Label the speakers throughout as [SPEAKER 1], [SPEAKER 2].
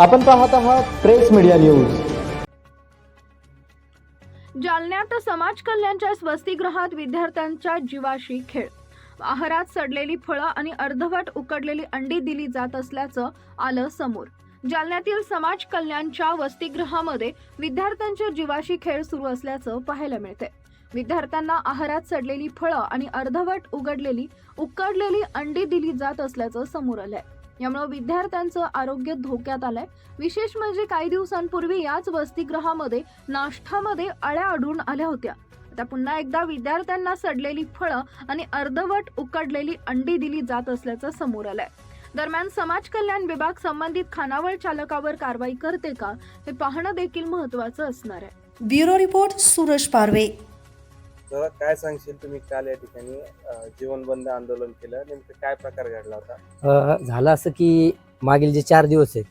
[SPEAKER 1] आपण पाहत आहात प्रेस मीडिया न्यूज.
[SPEAKER 2] जालन्यात समाज कल्याणच्या स्वस्तिगृहात विद्यार्थ्यांच्या जीवाशी खेळ. आहारात सडलेली फळं आणि अर्धवट उकडलेली अंडी दिली जात असल्याचं आलं समोर. जालन्यातील समाज कल्याणच्या वसतिगृहामध्ये विद्यार्थ्यांच्या जीवाशी खेळ सुरू असल्याचं पाहायला मिळते विद्यार्थ्यांना आहारात सडलेली फळं आणि अर्धवट उघडलेली उकडलेली अंडी दिली जात असल्याचं समोर आलंय. यामुळे विद्यार्थ्यांचं आरोग्य धोक्यात आलंय. विशेष म्हणजे काही दिवसांपूर्वी याच वसतिगृहामध्ये नाश्तामध्ये अळ्या आढळून आल्या होत्या. आता पुन्हा एकदा विद्यार्थ्यांना सडलेली फळं आणि अर्धवट उकडलेली अंडी दिली जात असल्याचं समोर आलंय. दरम्यान समाज कल्याण विभाग संबंधित खानावळ चालकावर कारवाई करते का हे पाहणं देखील महत्वाचं असणार आहे.
[SPEAKER 3] Bureau report Suraj Parve.
[SPEAKER 4] तर काय सांगशील तुम्ही काल या ठिकाणी जीवन जीवनबंद आंदोलन केलं नेमकं काय प्रकार घडला होता?
[SPEAKER 5] अ, झालं असं की मागील जे चार दिवस आहेत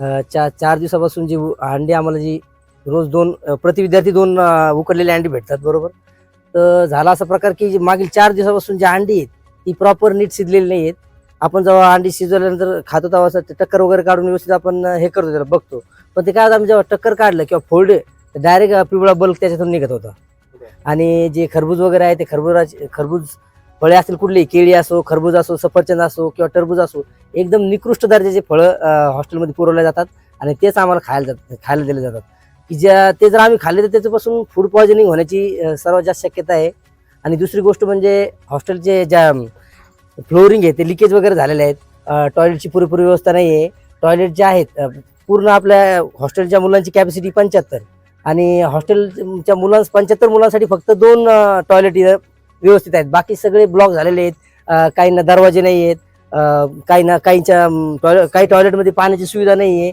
[SPEAKER 5] अ, चा चार दिवसापासून जी उ- अंडी आम्हाला जी रोज दोन अ, प्रति विद्यार्थी दोन अ, उकडलेले अंडी भेटतात बरोबर? तर झाला असा प्रकार की जी मागील चार दिवसापासून जी अंडी आहेत ती प्रॉपर नीट शिजलेली नाही आहेत. आपण जेव्हा अंडी शिजवल्यानंतर खातो तेव्हा असं ते टक्कर वगैरे काढून व्यवस्थित आपण अ, हे करतो त्याला बघतो. पण ते काय होतं, आम्ही जेव्हा टक्कर काढलं किंवा फोल्ड डायरेक्ट पिवळा बल्क त्याच्यातून निघत होता. आणि जे खरबूज वगैरे आहे ते खरबुजाचे खरबूज फळे असतील कुठली केळी असो खरबूज असो सफरचंद असो किंवा टरबूज असो एकदम निकृष्ट दर्जाचे फळं हॉस्टेलमध्ये पुरवले जातात आणि तेच आम्हाला खायला जातात खायला दिले जातात. की ज्या ते जर आम्ही खाल्ले तर त्याच्यापासून फूड पॉयझनिंग होण्याची सर्वात जास्त शक्यता आहे. आणि दुसरी गोष्ट म्हणजे हॉस्टेलचे ज्या फ्लोरिंग आहे ते लिकेज वगैरे झालेले आहेत. टॉयलेटची पुरेपूर व्यवस्था नाही आहे टॉयलेट जे आहेत पूर्ण आपल्या हॉस्टेलच्या मुलांची कॅपॅसिटी पंच्याहत्तर. आणि हॉस्टेलच्या मुलां पंच्याहत्तर मुलांसाठी फक्त दोन टॉयलेट व्यवस्थित आहेत. बाकी सगळे ब्लॉक झालेले आहेत. काहींना दरवाजे नाही आहेत. अं, काहींना काहींच्या टॉयलेट काही टॉयलेटमध्ये पाण्याची सुविधा नाही आहे.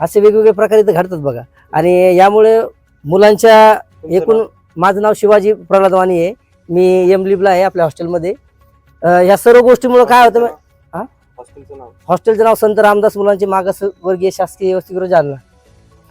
[SPEAKER 5] असे वेगवेगळे प्रकार इथं घडतात बघा. आणि यामुळे मुलांच्या एकूण? माझं नाव शिवाजी प्रल्हाद वाणी आहे. मी एम लिबला आहे आपल्या हॉस्टेलमध्ये. ह्या सर्व गोष्टीमुळे काय होतं
[SPEAKER 4] हॉस्टेलचं
[SPEAKER 5] हा? नाव? संत रामदास मुलांचे मागास वर्गीय शासकीय वसतिगृह जालना.